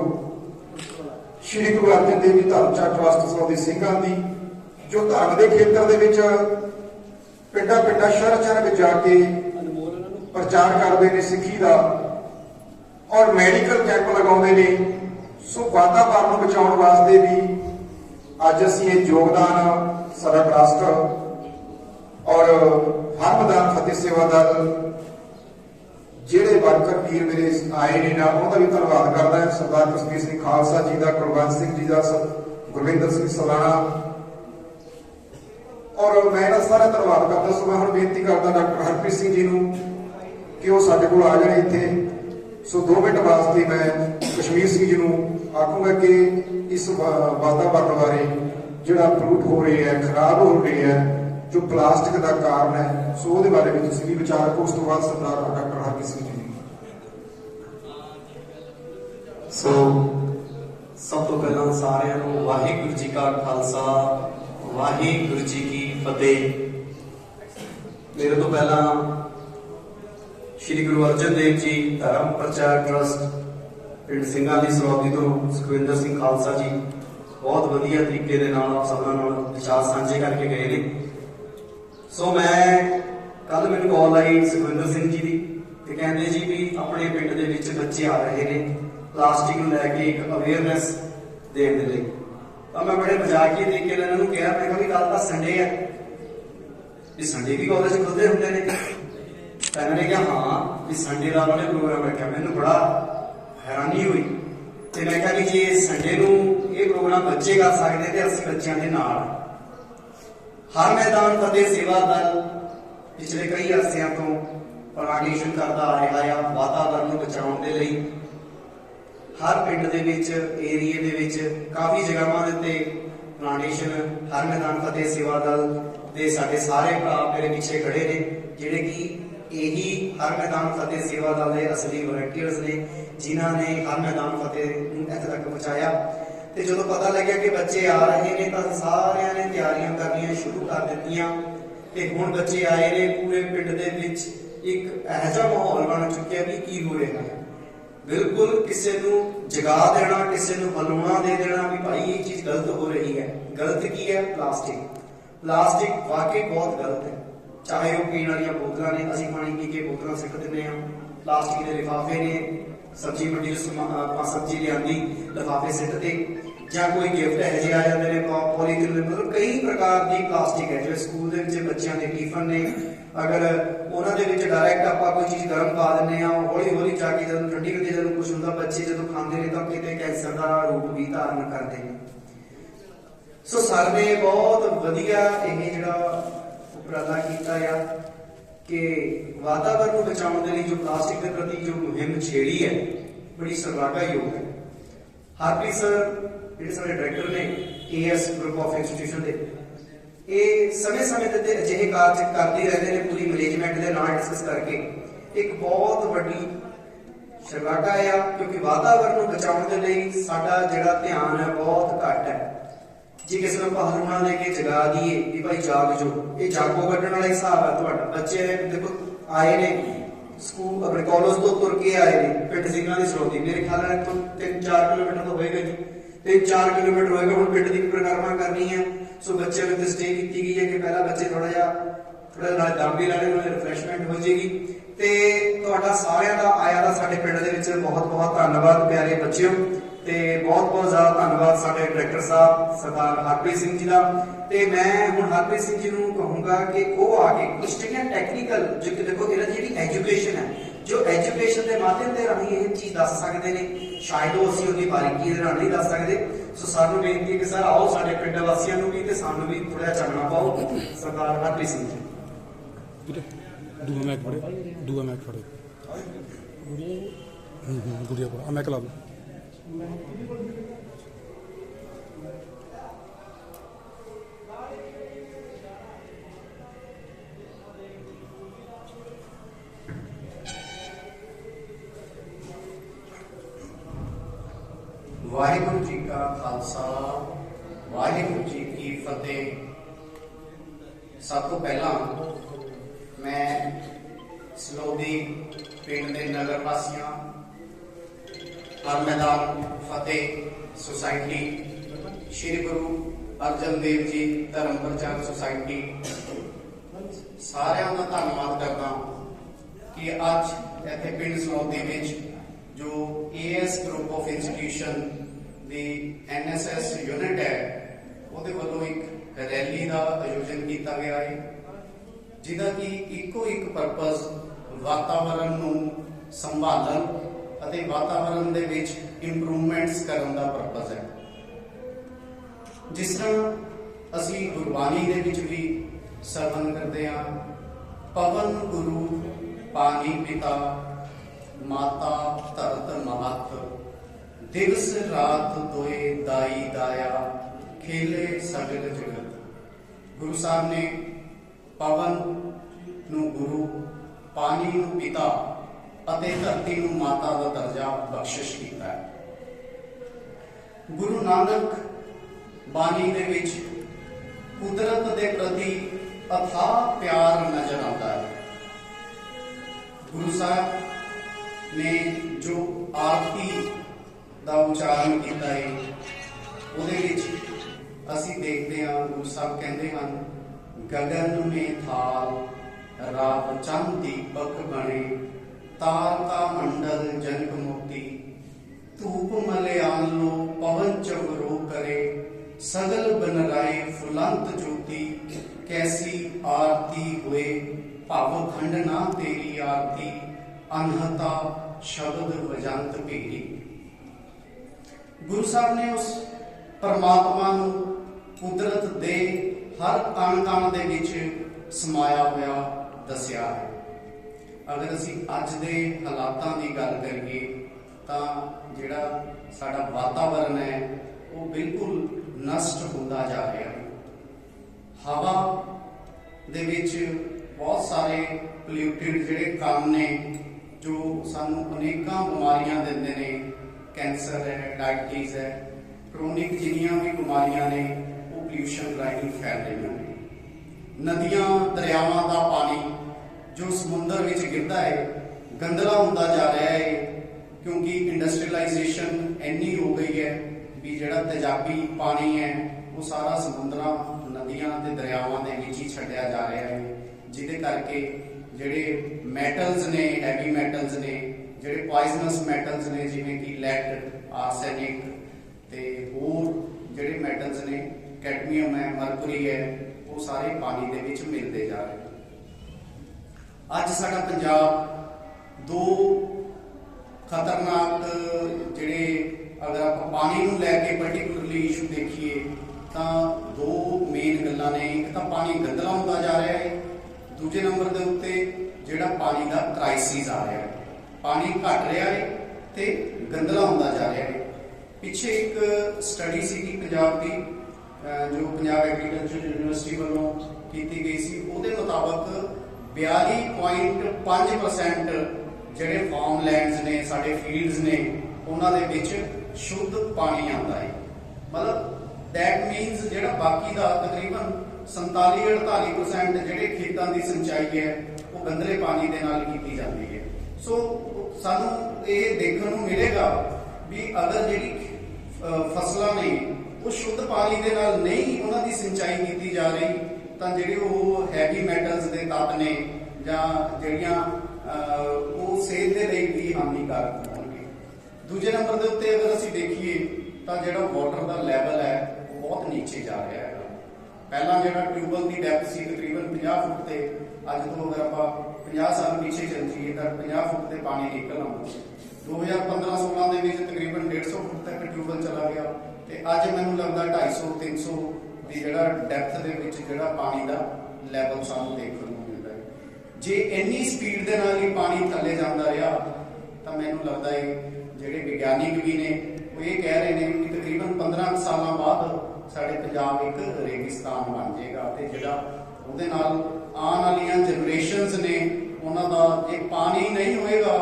ਸ੍ਰੀ ਗੁਰੂ ਅਰਜਨ ਦੇਵ ਜੀ ਧਰਮਚਾ ਟਰਸਟ ਸੌਦੀ ਸਿੰਘਾਂ ਦੀ, ਜੋ ਧਰਮ ਦੇ ਖੇਤਰ ਦੇ ਵਿੱਚ ਪਿੰਡਾਂ ਪਿੰਡਾਂ ਸ਼ਹਿਰ ਸ਼ਹਿਰਾਂ ਵਿੱਚ ਜਾ ਕੇ ਪ੍ਰਚਾਰ ਕਰਦੇ ਨੇ ਸਿੱਖੀ ਦਾ ਔਰ ਮੈਡੀਕਲ ਕੈਂਪ ਲਗਾਉਂਦੇ ਨੇ। ਸੋ ਵਾਤਾਵਰਨ ਨੂੰ ਬਚਾਉਣ ਵਾਸਤੇ ਵੀ ਅੱਜ ਅਸੀਂ ਇਹ ਯੋਗਦਾਨ ਸਾਡਾ ਟਰਸਟ ਔਰ ਹਰ ਮੈਦਾਨ ਫਤਿਹ ਸੇਵਾ ਦਲ ਜਿਹੜੇ ਵਰਕਰ ਵੀਰ ਮੇਰੇ ਆਏ ਨੇ ਨਾ, ਉਹਦਾ ਵੀ ਧੰਨਵਾਦ ਕਰਦਾ ਹਾਂ। ਸਰਦਾਰ ਕਸ਼ਮੀਰ ਸਿੰਘ ਖਾਲਸਾ ਜੀ ਦਾ, ਕੁਲਵੰਤ ਸਿੰਘ ਜੀ ਦਾ ਗੁਰਵਿੰਦਰ ਸਿੰਘ ਸਲਾਣਾ। ਔਰ ਮੈਂ ਇਹਨਾਂ ਦਾ ਸਾਰਾ ਧੰਨਵਾਦ ਕਰਦਾ, ਸੋ ਮੈਂ ਹੁਣ ਬੇਨਤੀ ਕਰਦਾ ਡਾਕਟਰ ਹਰਪ੍ਰੀਤ ਸਿੰਘ ਜੀ ਨੂੰ ਕਿ ਉਹ ਸਾਡੇ ਕੋਲ ਆ ਜਾਣ ਇੱਥੇ। ਸੋ 2 ਮਿੰਟ ਵਾਸਤੇ ਮੈਂ ਕਸ਼ਮੀਰ ਸਿੰਘ ਜੀ ਨੂੰ ਆਖੂੰਗਾ ਕਿ ਇਸ ਵਾ- ਵਾਤਾਵਰਣ ਬਾਰੇ ਜਿਹੜਾ ਪ੍ਰੂਟ ਹੋ ਰਿਹਾ ਹੈ, ਖਰਾਬ ਹੋ ਰਿਹਾ ਹੈ ਜੋ ਪਲਾਸਟਿਕ ਦਾ ਕਾਰਨ ਹੈ, ਸੋ ਉਹਦੇ ਬਾਰੇ ਵੀ ਤੁਸੀਂ ਵੀ ਵਿਚਾਰ ਕਰੋ, ਉਸ ਤੋਂ ਬਾਅਦ ਸਰਦਾਰ ਡਾਕਟਰ ਹਰਪ੍ਰੀਤ ਸਿੰਘ ਜੀ ਸੋ, ਸਭ ਤੋਂ ਪਹਿਲਾਂ ਸਾਰਿਆਂ ਨੂੰ ਵਾਹਿਗੁਰੂ ਜੀ ਕਾ ਖਾਲਸਾ, ਵਾਹਿਗੁਰੂ ਜੀ ਕੀ ਫਤਿਹ। ਮੇਰੇ ਤੋਂ ਪਹਿਲਾਂ ਸ੍ਰੀ ਗੁਰੂ ਅਰਜਨ ਦੇਵ ਜੀ, ਧਰਮ ਪ੍ਰਚਾਰ ਟਰਸਟ, ਪਿੰਡ ਸਿੰਘਾਂ ਦੀ ਸਰੋਤੀ ਤੋਂ ਸੁਖਵਿੰਦਰ ਸਿੰਘ ਖਾਲਸਾ ਜੀ, ਬਹੁਤ ਵਧੀਆ ਤਰੀਕੇ ਦੇ ਨਾਲ ਆਪ ਸਭਨਾਂ ਨਾਲ ਵਿਚਾਰ ਸਾਂਝੇ ਕਰਕੇ ਗਏ ਨੇ। ਸੋ ਮੈਂ ਕੱਲ ਮੈਨੂੰ ਕਾਲ ਆਈ ਸੁਖਵਿੰਦਰ ਸਿੰਘ ਜੀ ਦੀ ਤੇ ਕਹਿੰਦੇ ਜੀ ਵੀ ਆਪਣੇ ਪਿੰਡ ਦੇ ਵਿੱਚ ਬੱਚੇ ਆ ਰਹੇ ਨੇ। ਪਲਾਸਟਿਕ ਨੂੰ ਲੈ ਕੇ ਇੱਕ ਅਵੇਅਰਨੈਸ ਦੇਣ ਦੇ ਲਈ। ਤਾਂ ਮੈਂ ਬੜੇ ਮਜ਼ਾਕੀ ਤਰੀਕੇ ਨਾਲ ਇਹਨਾਂ ਨੂੰ ਕਿਹਾ, ਮੈਂ ਕਿਹਾ ਵੀ ਕੱਲ ਤਾਂ ਸੰਡੇ ਹੈ ਵੀ ਸੰਡੇ ਵੀ ਕਾਲਜ ਖੁੱਲਦੇ ਹੁੰਦੇ ਨੇ। ਤਾਂ ਇਹਨਾਂ ਨੇ ਕਿਹਾ, ਹਾਂ, ਵੀ ਸੰਡੇ ਦਾ ਉਹਨਾਂ ਨੇ ਪ੍ਰੋਗਰਾਮ ਰੱਖਿਆ। ਮੈਨੂੰ ਬੜਾ ਹੈਰਾਨੀ ਹੋਈ। ਤੇ ਮੈਂ ਕਿਹਾ ਵੀ ਜੇ ਸੰਡੇ ਨੂੰ ਇਹ ਪ੍ਰੋਗਰਾਮ ਬੱਚੇ ਕਰ ਸਕਦੇ ਤੇ ਅਸੀਂ ਬੱਚਿਆਂ ਦੇ ਨਾਲ ਹਰ ਮੈਦਾਨ ਫਤਿਹ ਸੇਵਾ ਦਲ ਪਿਛਲੇ ਕਈ ਅਰਸਿਆਂ ਤੋਂ ਪ੍ਰਗਟੇਸ਼ਨ ਕਰਦਾ ਆ ਰਿਹਾ ਆ ਵਾਤਾਵਰਨ ਨੂੰ ਬਚਾਉਣ ਦੇ ਲਈ। ਹਰ ਪਿੰਡ ਦੇ ਵਿੱਚ, ਏਰੀਏ ਦੇ ਵਿੱਚ ਕਾਫੀ ਜਗ੍ਹਾਵਾਂ ਦੇ ਉੱਤੇ ਪਲਾਂਟੇਸ਼ਨ ਹਰ ਮੈਦਾਨ ਫਤਿਹ ਸੇਵਾ ਦਲ ਦੇ ਸਾਡੇ ਸਾਰੇ ਭਰਾ ਮੇਰੇ ਪਿੱਛੇ ਖੜੇ ਨੇ, ਜਿਹੜੇ ਕਿ ਇਹੀ ਹਰ ਮੈਦਾਨ ਫਤਿਹ ਸੇਵਾ ਦਲ ਦੇ ਅਸਲੀ ਵਲੰਟੀਅਰਸ ਨੇ, ਜਿਨ੍ਹਾਂ ਨੇ ਹਰ ਮੈਦਾਨ ਫਤਿਹ ਨੂੰ ਇੱਥੇ ਤੱਕ ਪਹੁੰਚਾਇਆ। ਤੇ ਜਦੋਂ ਪਤਾ ਲੱਗਿਆ ਕਿ ਬੱਚੇ ਆ ਰਹੇ ਨੇ ਤਾਂ ਸਾਰਿਆਂ ਨੇ ਤਿਆਰੀਆਂ ਕਰਨੀਆਂ ਸ਼ੁਰੂ ਕਰ ਦਿੱਤੀਆਂ। ਤੇ ਹੁਣ ਬੱਚੇ ਆਏ ਨੇ, ਪੂਰੇ ਪਿੰਡ ਦੇ ਵਿੱਚ ਇੱਕ ਇਹੋ ਜਿਹਾ ਮਾਹੌਲ ਬਣ ਚੁੱਕਿਆ ਵੀ ਕੀ ਹੋ ਰਿਹਾ ਹੈ। ਬਿਲਕੁਲ ਕਿਸੇ ਨੂੰ ਜਗਾ ਦੇਣਾ, ਕਿਸੇ ਨੂੰ ਬਲੂਣਾ ਦੇ ਦੇਣਾ ਵੀ ਭਾਈ ਇਹ ਚੀਜ਼ ਗਲਤ ਹੋ ਰਹੀ ਹੈ। ਗਲਤ ਕੀ ਹੈ? ਪਲਾਸਟਿਕ। ਪਲਾਸਟਿਕ ਵਾਕਈ ਬਹੁਤ ਗਲਤ ਹੈ। ਚਾਹੇ ਉਹ ਪੀਣ ਵਾਲੀਆਂ ਬੋਤਲਾਂ ਨੇ, ਅਸੀਂ ਪਾਣੀ ਪੀ ਕੇ ਬੋਤਲਾਂ ਸਿੱਟ ਦਿੰਦੇ ਹਾਂ। ਪਲਾਸਟਿਕ ਦੇ ਲਿਫਾਫੇ ਨੇ, ਸਬਜ਼ੀ ਮੰਡੀ ਤੋਂ ਸਮਾ- ਸਬਜ਼ੀ ਲਿਆਂਦੀ, ਲਿਫਾਫੇ ਸਿੱਟ ਤੇ ਜਾਂ ਕੋਈ ਗਿਫਟ ਇਹੋ ਜਿਹੇ ਆ ਜਾਂਦੇ ਨੇ ਪੋਲੀਥੀਨ ਮਤਲਬ ਕਈ ਪ੍ਰਕਾਰ ਦੀ ਪਲਾਸਟਿਕ ਹੈ ਜਿਹੜੇ ਸਕੂਲ ਦੇ ਵਿੱਚ ਬੱਚਿਆਂ ਦੇ ਟਿਫਨ ਨੇ। ਅਗਰ ਉਹਨਾਂ ਦੇ ਵਿੱਚ ਡਾਇਰੈਕਟ ਆਪਾਂ ਕੋਈ ਚੀਜ਼ ਗਰਮ ਪਾ ਦਿੰਦੇ ਆ ਹੌਲੀ ਹੌਲੀ ਜਾ ਕੇ ਜਦੋਂ ਠੰਡੀ ਹੁੰਦੀ ਜਦੋਂ ਕੁਝ ਹੁੰਦਾ, ਬੱਚੇ ਜਦੋਂ ਖਾਂਦੇ ਨੇ ਤਾਂ ਕਿਤੇ ਕੈਂਸਰ ਦਾ ਰੂਪ ਵੀ ਧਾਰਨ ਕਰਦੇ ਨੇ। ਸੋ ਸਰ ਨੇ ਬਹੁਤ ਵਧੀਆ ਇਹ ਜਿਹੜਾ ਉਪਰਾਲਾ ਕੀਤਾ ਆ ਕਿ ਵਾਤਾਵਰਨ ਨੂੰ ਬਚਾਉਣ ਦੇ ਲਈ ਜੋ ਪਲਾਸਟਿਕ ਦੇ ਪ੍ਰਤੀ ਜੋ ਮੁਹਿੰਮ ਛੇੜੀ ਹੈ, ਬੜੀ ਸ਼ਲਾਘਾਯੋਗ ਹੈ। ਹਰਪ੍ਰੀਤ ਸਰ ਜਿਹੜੇ ਸਾਡੇ ਡਾਇਰੈਕਟਰ ਨੇ ਏਐਸ ਗਰੁੱਪ ਆਫ ਇੰਸਟੀਟਿਊਸ਼ਨ ਦੇ, ਇਹ ਸਮੇਂ-ਸਮੇਂ ਤੇ ਅਜਿਹੇ ਕਾਰਜ ਕਰਦੇ ਰਹਿੰਦੇ ਨੇ, ਪੂਰੀ ਮੈਨੇਜਮੈਂਟ ਦੇ ਨਾਲ ਡਿਸਕਸ ਕਰਕੇ। ਇੱਕ ਬਹੁਤ ਵੱਡੀ ਸ਼ਲਾਘਾ ਆ, ਕਿਉਂਕਿ ਵਾਤਾਵਰਨ ਨੂੰ ਬਚਾਉਣ ਦੇ ਲਈ ਸਾਡਾ ਜਿਹੜਾ ਧਿਆਨ ਹੈ, ਬਹੁਤ ਘੱਟ ਹੈ। ਜੇ ਕਿਸੇ ਨੂੰ ਆਪਾਂ ਦੇ ਕੇ ਜਗਾ ਦਈਏ, ਵੀ ਭਾਈ ਜਾਗ ਜੋ, ਇਹ ਜਾਗੋ ਕੱਢਣ ਵਾਲਾ ਹਿਸਾਬ ਹੈ ਤੁਹਾਡਾ। ਬੱਚੇ ਦੇਖੋ, ਆਏ ਨੇ ਸਕੂਲ ਆਪਣੇ ਕਾਲਜ ਤੋਂ ਤੁਰ ਕੇ ਆਏ ਨੇ, ਪਿੰਡ ਸਿੰਘਾਂ ਦੀ ਸਰੋਤੀ ਮੇਰੇ ਖਿਆਲ ਨਾਲ ਤੋਂ 3-4 ਕਿਲੋਮੀਟਰ ਤੋਂ ਹੋਏਗਾ ਜੀ ਤੇ 4 ਕਿਲੋਮੀਟਰ ਹੋਏਗਾ, ਹੁਣ ਪਿੰਡ ਦੀ ਪ੍ਰਕਰਮਾ ਕਰਨੀ ਹੈ। ਸੋ ਬੱਚਿਆਂ ਨੂੰ ਸਟੇ ਕੀਤੀ ਗਈ ਹੈ ਕਿ ਪਹਿਲਾਂ ਬੱਚੇ ਥੋੜਾ ਜਿਹਾ ਥੋੜਾ ਨਾਲ ਦਮ ਵੀ ਲੈਣੇ, ਉਹਨਾਂ ਰਿਫਰੈਸ਼ਮੈਂਟ ਹੋ ਜਾਏਗੀ। ਤੇ ਤੁਹਾਡਾ ਸਾਰਿਆਂ ਦਾ ਆਇਆ ਦਾ ਸਾਡੇ ਪਿੰਡ ਦੇ ਵਿੱਚ ਬਹੁਤ ਬਹੁਤ ਧੰਨਵਾਦ, ਪਿਆਰੇ ਬੱਚਿਓ। ਤੇ ਬਹੁਤ ਬਹੁਤ ਜ਼ਿਆਦਾ ਧੰਨਵਾਦ ਸਾਡੇ ਡਾਇਰੈਕਟਰ ਸਾਹਿਬ, ਸਰਦਾਰ ਹਰਪ੍ਰੀਤ ਸਿੰਘ ਜੀ ਦਾ। ਤੇ ਮੈਂ ਹੁਣ ਹਰਪ੍ਰੀਤ ਸਿੰਘ ਜੀ ਨੂੰ ਕਹੂੰਗਾ ਕਿ ਉਹ ਆ ਕੇ ਕੁਝ ਜਿਹੜੀਆਂ ਟੈਕਨੀਕਲ ਜੋ ਦੇਖੋ ਇਹਨਾਂ ਦੀ ਜਿਹੜੀ ਐਜੂਕੇਸ਼ਨ ਹੈ ਜੋ ਦੇ ਮਾਧਿਅਮ ਤੇ ਰਾਹੀਂ ਇਹ ਚੀਜ਼ ਦੱਸ ਸਕਦੇ ਨੇ। ਸ਼ਾਇਦ ਉਹ ਅਸੀਂ ਉਹਦੀ ਬਾਰੀਕੀ ਦੇ ਨਾਲ ਨਹੀਂ ਦੱਸ ਸਕਦੇ। ਸੋ ਸਾਨੂੰ ਬੇਨਤੀ ਹੈ ਕਿ ਸਰ ਆਓ ਸਾਡੇ ਪਿੰਡ ਵਾਸੀਆਂ ਨੂੰ ਵੀ ਤੇ ਸਾਨੂੰ ਵੀ ਥੋੜਾ ਚਾਨਣਾ ਪਾਓ। ਸਰਦਾਰ ਹਰਪ੍ਰੀਤ ਸਿੰਘ ਜੀ। ਦੂਆ ਮੈਕ ਫੜੇ ਦੂਆ ਮੈਕ ਫੜੇ ਗੁੜੀਆ ਕੋਲ। ਆ ਮੈਕ ਲਾ ਲਓ ਵਾਹਿਗੁਰੂ ਜੀ ਕਾ ਖਾਲਸਾ, ਵਾਹਿਗੁਰੂ ਜੀ ਕੀ ਫਤਿਹ। ਸਭ ਤੋਂ ਪਹਿਲਾਂ ਮੈਂ ਸਲੋਦੀ ਪਿੰਡ ਦੇ ਨਗਰ ਵਾਸੀਆਂ, ਹਰ ਮੈਦਾਨ ਫਤਿਹ ਸੁਸਾਇਟੀ, ਸ਼੍ਰੀ ਗੁਰੂ ਅਰਜਨ ਦੇਵ ਜੀ ਧਰਮ ਪ੍ਰਚਾਰ ਸੁਸਾਇਟੀ। ਸਾਰਿਆਂ ਦਾ ਧੰਨਵਾਦ ਕਰਦਾ ਕਿ ਅੱਜ ਇੱਥੇ ਪਿੰਡ ਸਲੌਦੀ ਵਿੱਚ ਜੋ ਏਐਸ ਗਰੁੱਪ ਆਫ ਇੰਸਟੀਟਿਊਸ਼ਨ ਦੀ ਐਨਐਸਐਸ ਯੂਨਿਟ ਹੈ, ਉਹਦੇ ਵੱਲੋਂ ਇੱਕ ਰੈਲੀ ਦਾ ਆਯੋਜਨ ਕੀਤਾ ਗਿਆ ਹੈ, ਜਿਹਦਾ ਕਿ ਇੱਕੋ ਇੱਕ ਪਰਪਸ ਵਾਤਾਵਰਣ ਨੂੰ ਸੰਭਾਲਣ ਅਤੇ ਵਾਤਾਵਰਣ ਦੇ ਵਿੱਚ ਇੰਪਰੂਵਮੈਂਟਸ ਕਰਨ ਦਾ ਪਰਪਸ ਹੈ। ਜਿਸ ਤਰ੍ਹਾਂ ਅਸੀਂ ਗੁਰਬਾਣੀ ਦੇ ਵਿੱਚ ਵੀ ਸਰਵਨ ਕਰਦੇ ਹਾਂ, ਪਵਨ ਗੁਰੂ ਪਾਣੀ ਪਿਤਾ, ਮਾਤਾ ਧਰਤ ਮਹਤ। ਦਿਵਸ ਰਾਤ ਦੋਏ ਦਾਈ ਦਾਇਆ, ਖੇਲੇ ਸਗਲ ਜਗਤ। ਗੁਰੂ ਸਾਹਿਬ ਨੇ ਪਵਨ ਨੂੰ ਗੁਰੂ, ਪਾਣੀ ਨੂੰ ਪਿਤਾ ਅਤੇ ਧਰਤੀ ਨੂੰ ਮਾਤਾ ਦਾ ਦਰਜਾ ਬਖਸ਼ਿਸ਼ ਕੀਤਾ ਹੈ। ਗੁਰੂ ਨਾਨਕ ਬਾਣੀ ਦੇ ਵਿੱਚ ਕੁਦਰਤ ਦੇ ਪ੍ਰਤੀ ਅਥਾਹ ਪਿਆਰ ਨਜ਼ਰ ਆਉਂਦਾ ਹੈ। ਗੁਰੂ ਸਾਹਿਬ ਨੇ ਜੋ ਆਰਤੀ ਦਾ ਉਚਾਰਨ ਕੀਤਾ ਹੈ ਉਹਦੇ ਵਿੱਚ ਅਸੀਂ ਦੇਖਦੇ ਹਾਂ, ਗੁਰੂ ਸਾਹਿਬ ਕਹਿੰਦੇ ਹਨ, ਗਗਨ ਮੇ ਥਾਲ ਰਾਤ ਚੰਦ ਦੀਪਕ ਬਣੇ ਤਾਰਕਾ ਮੰਡਲ ਜਨਕ ਮੁਕਤੀ, ਧੂਪ ਮਲਿਆਨ ਪਵਨ ਚਵਰੋ ਕਰੇ, ਸਗਲ ਬਨਰਾਏ ਫੁਲੰਤ ਜੋਤੀ, ਕੈਸੀ ਆਰਤੀ ਹੋਏ, ਭਵ ਖੰਡ ਨਾ ਤੇਰੀ ਆਰਤੀ, ਅਨਹਤਾ ਸ਼ਬਦ ਵਜੰਤ ਭੇਰੀ ਗੁਰੂ ਸਾਹਿਬ ਨੇ ਉਸ ਪਰਮਾਤਮਾ ਨੂੰ ਕੁਦਰਤ ਦੇ ਹਰ ਕਣ ਕਣ ਦੇ ਵਿੱਚ ਸਮਾਇਆ ਹੋਇਆ ਦੱਸਿਆ ਹੈ। ਅਗਰ ਅਸੀਂ ਅੱਜ ਦੇ ਹਾਲਾਤਾਂ ਦੀ ਗੱਲ ਕਰੀਏ, ਤਾਂ ਜਿਹੜਾ ਸਾਡਾ ਵਾਤਾਵਰਣ ਹੈ, ਉਹ ਬਿਲਕੁਲ ਨਸ਼ਟ ਹੁੰਦਾ ਜਾ ਰਿਹਾ ਹੈ। ਹਵਾ ਦੇ ਵਿੱਚ ਬਹੁਤ ਸਾਰੇ ਪੋਲਿਊਟਡ ਜਿਹੜੇ ਕੰਮ ਨੇ, ਜੋ ਸਾਨੂੰ ਅਨੇਕਾਂ ਬਿਮਾਰੀਆਂ ਦਿੰਦੇ ਨੇ ਕੈਂਸਰ ਹੈ, ਡਾਇਬੀਟੀਜ਼ ਹੈ, ਕ੍ਰੋਨਿਕ ਜਿੰਨੀਆਂ ਵੀ ਬਿਮਾਰੀਆਂ ਨੇ, ਉਹ ਪੋਲਿਊਸ਼ਨ ਰਾਹੀਂ ਫੈਲ ਰਹੀਆਂ ਨੇ। ਨਦੀਆਂ, ਦਰਿਆਵਾਂ ਦਾ ਪਾਣੀ ਜੋ ਸਮੁੰਦਰ ਵਿੱਚ ਗਿਰਦਾ ਹੈ ਗੰਦਲਾ ਹੁੰਦਾ ਜਾ ਰਿਹਾ ਹੈ, ਕਿਉਂਕਿ ਇੰਡਸਟਰੀਅਲਾਈਜੇਸ਼ਨ ਇੰਨੀ ਹੋ ਗਈ ਹੈ ਵੀ ਜਿਹੜਾ ਤੇਜ਼ਾਬੀ ਪਾਣੀ ਹੈ, ਉਹ ਸਾਰਾ ਸਮੁੰਦਰਾਂ, ਨਦੀਆਂ ਤੇ ਦਰਿਆਵਾਂ ਦੇ ਵਿੱਚ ਹੀ ਛੱਡਿਆ ਜਾ ਰਿਹਾ ਹੈ, ਜਿਹਦੇ ਕਰਕੇ ਜਿਹੜੇ ਮੈਟਲਸ ਨੇ ਹੈਵੀ ਮੈਟਲਸ ਨੇ ਜਿਹੜੇ ਪੋਇਜ਼ਨਸ ਮੈਟਲਸ ਨੇ, ਜਿਵੇਂ ਕਿ ਲੈਡ ਆਰਸੈਨਿਕ ਤੇ ਹੋਰ ਜਿਹੜੇ ਮੈਟਲਸ ਨੇ ਕੈਡਮੀਅਮ ਹੈ ਮਰਕਰੀ ਹੈ, ਉਹ ਸਾਰੇ ਪਾਣੀ ਦੇ ਵਿੱਚ ਮਿਲਦੇ ਜਾ ਰਹੇ ਅੱਜ ਸਾਡਾ ਪੰਜਾਬ ਦੋ ਖਤਰਨਾਕ ਜਿਹੜੇ ਅਗਰ ਆਪਾਂ ਪਾਣੀ ਨੂੰ ਲੈ ਕੇ ਪਾਰਟਿਕੂਲਰਲੀ ਇਸ਼ੂ ਦੇਖੀਏ, ਤਾਂ ਦੋ ਮੇਨ ਗੱਲਾਂ ਨੇ। ਇੱਕ ਤਾਂ ਪਾਣੀ ਗੰਦਲਾ ਹੁੰਦਾ ਜਾ ਰਿਹਾ ਹੈ, ਦੂਜੇ ਨੰਬਰ ਦੇ ਉੱਤੇ ਜਿਹੜਾ ਪਾਣੀ ਦਾ ਕ੍ਰਾਈਸਿਸ ਆ ਰਿਹਾ ਹੈ। ਪਾਣੀ ਘਟ ਰਿਹਾ ਹੈ ਤੇ ਗੰਦਲਾ ਹੁੰਦਾ ਜਾ ਰਿਹਾ ਹੈ ਪਿੱਛੇ ਇੱਕ ਸਟੱਡੀ ਸੀਗੀ ਪੰਜਾਬ ਦੀ ਜੋ ਪੰਜਾਬ ਐਗਰੀਕਲਚਰ ਯੂਨੀਵਰਸਿਟੀ ਵੱਲੋਂ ਕੀਤੀ ਗਈ ਸੀ, ਉਹਦੇ ਮੁਤਾਬਕ 42.5% ਜਿਹੜੇ ਫਾਰਮ ਲੈਂਡਸ ਨੇ, ਸਾਡੇ ਫੀਲਡਸ ਨੇ, ਉਹਨਾਂ ਦੇ ਵਿੱਚ ਸ਼ੁੱਧ ਪਾਣੀ ਆਉਂਦਾ ਹੈ ਮਤਲਬ ਦੈਟ ਮੀਨਸ ਜਿਹੜਾ ਬਾਕੀ ਦਾ ਤਕਰੀਬਨ 47-48% ਜਿਹੜੇ ਖੇਤਾਂ ਦੀ ਸਿੰਚਾਈ ਹੈ, ਉਹ ਗੰਦਲੇ ਪਾਣੀ ਦੇ ਨਾਲ ਕੀਤੀ ਜਾਂਦੀ ਹੈ। ਸੋ ਸਾਨੂੰ ਇਹ ਦੇਖਣ ਨੂੰ ਮਿਲੇਗਾ ਵੀ ਅਗਰ ਜਿਹੜੀ ਫਸਲਾਂ ਨੇ ਉਹ ਸ਼ੁੱਧ ਪਾਣੀ ਦੇ ਨਾਲ ਨਹੀਂ ਉਹਨਾਂ ਦੀ ਸਿੰਚਾਈ ਕੀਤੀ ਜਾ ਰਹੀ, ਤਾਂ ਜਿਹੜੇ ਉਹ ਹੈਵੀ ਮੈਟਲਸ ਦੇ ਤੱਤ ਨੇ ਜਾਂ ਜਿਹੜੀਆਂ ਉਹ ਸਿਹਤ ਦੇ ਲਈ ਵੀ ਹਾਨੀਕਾਰਕ ਹੋਣਗੇ। ਦੂਜੇ ਨੰਬਰ ਦੇ ਉੱਤੇ ਅਗਰ ਅਸੀਂ ਦੇਖੀਏ, ਤਾਂ ਜਿਹੜਾ ਵਾਟਰ ਦਾ ਲੈਵਲ ਹੈ, ਉਹ ਬਹੁਤ ਨੀਚੇ ਜਾ ਰਿਹਾ ਹੈ ਪਹਿਲਾਂ ਜਿਹੜਾ ਟਿਊਬਲ ਦੀ ਡੈਪਥ ਸੀ ਤਕਰੀਬਨ 50 ਫੁੱਟ ਤੇ, ਅੱਜ ਤੋਂ ਅਗਰ ਆਪਾਂ 50 ਸਾਲ ਪਿੱਛੇ ਚੱਲ ਜਾਈਏ ਤਾਂ 50 ਫੁੱਟ ਤੇ ਪਾਣੀ ਨਿਕਲ ਆਉਂਦਾ 2015-16 ਦੇ ਵਿੱਚ ਤਕਰੀਬਨ 150 ਫੁੱਟ ਤੱਕ ਟਿਊਬਲ ਚਲਾ ਗਿਆ ਤੇ ਅੱਜ ਮੈਨੂੰ ਲੱਗਦਾ 250 300 ਦੀ ਜਿਹੜਾ ਡੈਪਥ ਦੇ ਵਿੱਚ ਜਿਹੜਾ ਪਾਣੀ ਦਾ ਲੈਵਲ ਸਾਨੂੰ ਦੇਖਣ ਨੂੰ ਮਿਲਦਾ ਹੈ। ਜੇ ਇੰਨੀ ਸਪੀਡ ਦੇ ਨਾਲ ਹੀ ਪਾਣੀ ਥੱਲੇ ਜਾਂਦਾ ਰਿਹਾ, ਤਾਂ ਮੈਨੂੰ ਲੱਗਦਾ ਹੈ ਜਿਹੜੇ ਵਿਗਿਆਨਿਕ ਵੀ ਨੇ, ਉਹ ਇਹ ਕਹਿ ਰਹੇ ਨੇ ਕਿ ਤਕਰੀਬਨ 15 ਕੁ ਸਾਲਾਂ ਬਾਅਦ ਸਾਡੇ ਪੰਜਾਬ ਇੱਕ ਰੇਗਿਸਤਾਨ ਬਣ ਜਾਏਗਾ ਤੇ ਜਿਹੜਾ ਉਹਦੇ ਨਾਲ ਆਉਣ ਵਾਲੀਆਂ ਜਨਰੇਸ਼ਨਸ ਨੇ ਉਹਨਾਂ ਦਾ ਜੇ ਪਾਣੀ ਨਹੀਂ ਹੋਏਗਾ,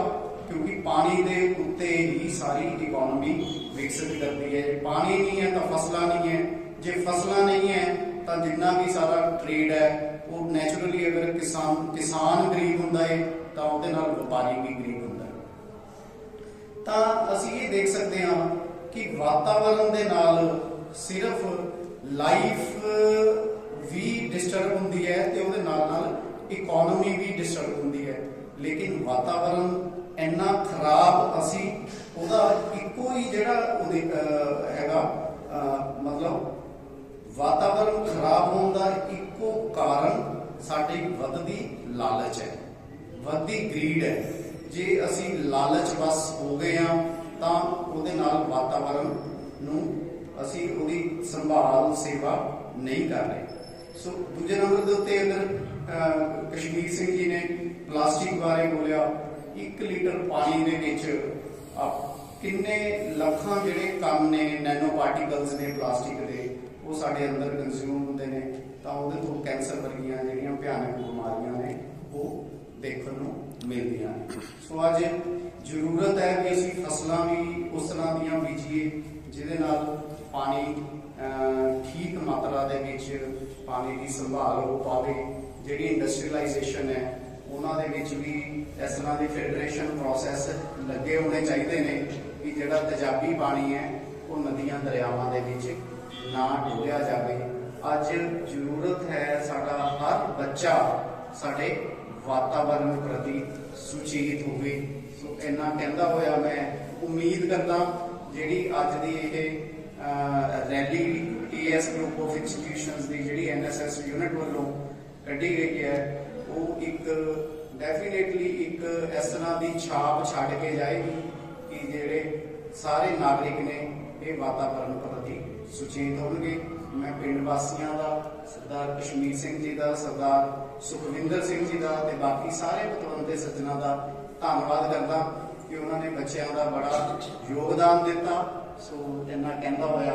ਕਿਉਂਕਿ ਪਾਣੀ ਦੇ ਉੱਤੇ ਹੀ ਸਾਰੀ ਇਕਨੋਮੀ ਵਿਕਸਿਤ ਕਰਦੀ ਹੈ। ਪਾਣੀ ਨਹੀਂ ਹੈ ਤਾਂ ਫਸਲਾਂ ਨਹੀਂ ਹੈ। ਜੇ ਫਸਲਾਂ ਨਹੀਂ ਹੈ ਤਾਂ ਜਿੰਨਾ ਵੀ ਸਾਰਾ ਟ੍ਰੇਡ ਹੈ, ਉਹ ਨੇਚਰਲੀ ਅਗਰ ਕਿਸਾਨ ਕਿਸਾਨ ਗਰੀਬ ਹੁੰਦਾ ਹੈ ਤਾਂ ਉਹਦੇ ਨਾਲ ਵਪਾਰੀ ਵੀ ਗਰੀਬ ਹੁੰਦਾ ਹੈ ਤਾਂ ਅਸੀਂ ਇਹ ਦੇਖ ਸਕਦੇ ਹਾਂ ਕਿ ਵਾਤਾਵਰਣ ਦੇ ਨਾਲ ਸਿਰਫ ਲਾਈਫ ਵੀ ਡਿਸਟਰਬ ਹੁੰਦੀ ਹੈ ਤੇ ਉਹਦੇ ਨਾਲ ਨਾਲ ਇਕਨੋਮੀ ਵੀ ਡਿਸਟਰਬ ਹੁੰਦੀ ਹੈ। ਲੇਕਿਨ ਵਾਤਾਵਰਣ ਇੰਨਾ ਖਰਾਬ ਅਸੀਂ ਉਹਦਾ ਇੱਕੋ ਹੀ ਜਿਹੜਾ ਉਹਦੇ ਹੈਗਾ ਮਤਲਬ ਵਾਤਾਵਰਣ ਖਰਾਬ ਹੋਣ ਦਾ ਇੱਕੋ ਕਾਰਨ ਸਾਡੀ ਵੱਧਦੀ ਲਾਲਚ ਹੈ। ਵੱਧਦੀ ਗਰੀਡ ਹੈ। ਜੇ ਅਸੀਂ ਲਾਲਚ ਬਸ ਹੋ ਗਏ ਆ ਤਾਂ ਉਹਦੇ ਨਾਲ ਵਾਤਾਵਰਣ ਨੂੰ ਅਸੀਂ ਉਹਦੀ ਸੰਭਾਲ, ਸੇਵਾ ਨਹੀਂ ਕਰ ਰਹੇ। ਸੋ ਦੂਜੇ ਨੰਬਰ ਦੇ ਉੱਤੇ ਅਗਰ ਕਸ਼ਮੀਰ ਸਿੰਘ ਜੀ ਨੇ ਪਲਾਸਟਿਕ ਬਾਰੇ ਬੋਲਿਆ 1 ਲੀਟਰ ਪਾਣੀ ਦੇ ਵਿੱਚ ਕਿੰਨੇ ਲੱਖਾਂ ਜਿਹੜੇ ਕੰਮ ਨੇ ਨੈਨੋ ਪਾਰਟੀਕਲਸ ਨੇ ਪਲਾਸਟਿਕ ਦੇ, ਉਹ ਸਾਡੇ ਅੰਦਰ ਕੰਜ਼ਿਊਮ ਹੁੰਦੇ ਨੇ, ਤਾਂ ਉਹਦੇ ਤੋਂ ਕੈਂਸਰ ਵਰਗੀਆਂ ਜਿਹੜੀਆਂ ਭਿਆਨਕ ਬਿਮਾਰੀਆਂ ਨੇ, ਉਹ ਦੇਖਣ ਨੂੰ ਮਿਲਦੀਆਂ ਨੇ। ਸੋ ਅੱਜ ਜ਼ਰੂਰਤ ਹੈ ਕਿ ਅਸੀਂ ਫਸਲਾਂ ਵੀ ਉਸ ਤਰ੍ਹਾਂ ਦੀਆਂ ਬੀਜੀਏ, ਜਿਹਦੇ ਨਾਲ ਪਾਣੀ ਠੀਕ ਮਾਤਰਾ ਦੇ ਵਿੱਚ ਪਾਣੀ ਦੀ ਸੰਭਾਲ ਹੋ ਪਾਵੇ। ਜਿਹੜੀ ਇੰਡਸਟਰੀਅਲਾਈਜੇਸ਼ਨ ਹੈ ਉਹਨਾਂ ਦੇ ਵਿੱਚ ਵੀ ਇਸ ਤਰ੍ਹਾਂ ਦੀ ਫਿਲਟਰੇਸ਼ਨ ਪ੍ਰੋਸੈਸ ਲੱਗੇ ਹੋਣੇ ਚਾਹੀਦੇ ਨੇ ਕਿ ਜਿਹੜਾ ਤੇਜ਼ਾਬੀ ਪਾਣੀ ਹੈ ਉਹ ਨਦੀਆਂ ਦਰਿਆਵਾਂ ਦੇ ਵਿੱਚ ਨਾ ਡੋਲਿਆ ਜਾਵੇ। ਅੱਜ ਜ਼ਰੂਰਤ ਹੈ ਸਾਡਾ ਹਰ ਬੱਚਾ ਸਾਡੇ ਵਾਤਾਵਰਣ ਪ੍ਰਤੀ ਸੁਚੇਤ ਹੋਵੇ। ਸੋ ਇੰਨਾ ਕਹਿੰਦਾ ਹੋਇਆ ਮੈਂ ਉਮੀਦ ਕਰਦਾ ਜਿਹੜੀ ਅੱਜ ਦੀ ਇਹ ਅਹ, rally AS group of institutions ਦੀ ਜਿਹੜੀ ਐਨਐਸਐਸ ਯੂਨਿਟ ਵੱਲੋਂ ਕੱਢੀ ਗਈ ਹੈ। ਉਹ ਇੱਕ ਡੈਫੀਨੇਟਲੀ ਇੱਕ ਇਸ ਤਰ੍ਹਾਂ ਦੀ ਛਾਪ ਛੱਡ ਕੇ ਜਾਏਗੀ ਕਿ ਜਿਹੜੇ ਸਾਰੇ ਨਾਗਰਿਕ ਨੇ ਇਹ ਵਾਤਾਵਰਣ ਪ੍ਰਤੀ ਸੁਚੇਤ ਹੋਣਗੇ। ਮੈਂ ਪਿੰਡ ਵਾਸੀਆਂ ਦਾ, ਸਰਦਾਰ ਕਸ਼ਮੀਰ ਸਿੰਘ ਜੀ ਦਾ, ਸਰਦਾਰ ਸੁਖਵਿੰਦਰ ਸਿੰਘ ਜੀ ਦਾ ਤੇ ਬਾਕੀ ਸਾਰੇ ਪਤਵੰਤੇ ਸੱਜਣਾ ਦਾ ਧੰਨਵਾਦ ਕਰਦਾ ਕਿ ਉਹਨਾਂ ਨੇ ਬੱਚਿਆਂ ਦਾ ਬੜਾ ਯੋਗਦਾਨ ਦਿੱਤਾ। ਸੋ ਇੰਨਾ ਕਹਿੰਦਾ ਹੋਇਆ,